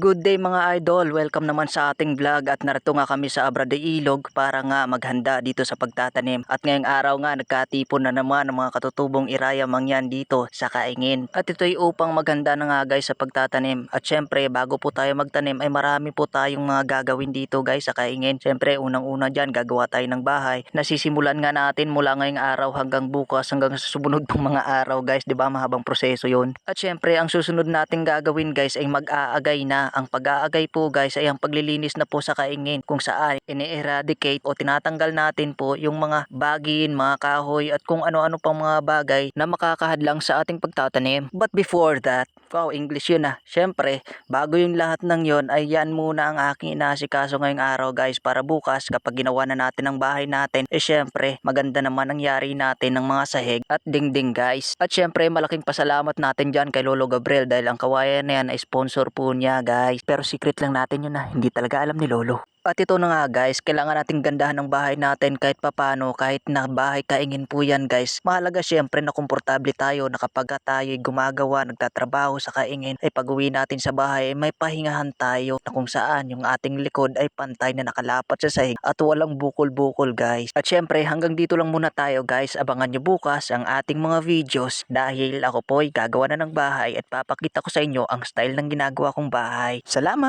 Good day mga idol, welcome naman sa ating vlog at narito nga kami sa Abra de Ilog para nga maghanda dito sa pagtatanim. At ngayong araw nga nagkatipon na naman ang mga katutubong iraya mangyan dito sa kaingin. At ito'y upang maghanda na nga guys sa pagtatanim. At syempre bago po tayo magtanim ay marami po tayong mga gagawin dito guys sa kaingin. Syempre unang-una dyan gagawa tayo ng bahay. Nasisimulan nga natin mula ngayong araw hanggang bukas hanggang sa sumunod pang mga araw guys. ba mahabang proseso yon. At syempre ang susunod nating gagawin guys ay mag-aagay na. Ang pag-aagay po guys ay ang paglilinis na po sa kaingin kung saan ini-eradicate o tinatanggal natin po yung mga bagin, mga kahoy at kung ano-ano pang mga bagay na makakahadlang sa ating pagtatanim. But before that, wow, English yun ah. Syempre, bago yung lahat ng yon ay yan muna ang aking inaasikaso ngayong araw guys para bukas kapag ginawa na natin ang bahay natin, eh syempre, maganda naman ang yari natin ng mga sahig at dingding guys. At syempre, malaking pasalamat natin dyan kay Lolo Gabriel dahil ang kawayan na yan ay sponsor po niya guys. Pero secret lang natin yun na hindi talaga alam ni Lolo. At ito na nga guys, kailangan nating gandahan ng bahay natin kahit papano, kahit na bahay kaingin po yan guys. Mahalaga syempre na komportable tayo na kapag tayo'y gumagawa, nagtatrabaho sa kaingin, ay pag uwi natin sa bahay, ay may pahingahan tayo na kung saan yung ating likod ay pantay na nakalapat sa sahig at walang bukol-bukol guys. At syempre hanggang dito lang muna tayo guys, abangan nyo bukas ang ating mga videos dahil ako po'y gagawa na ng bahay at papakita ko sa inyo ang style ng ginagawa kong bahay. Salamat!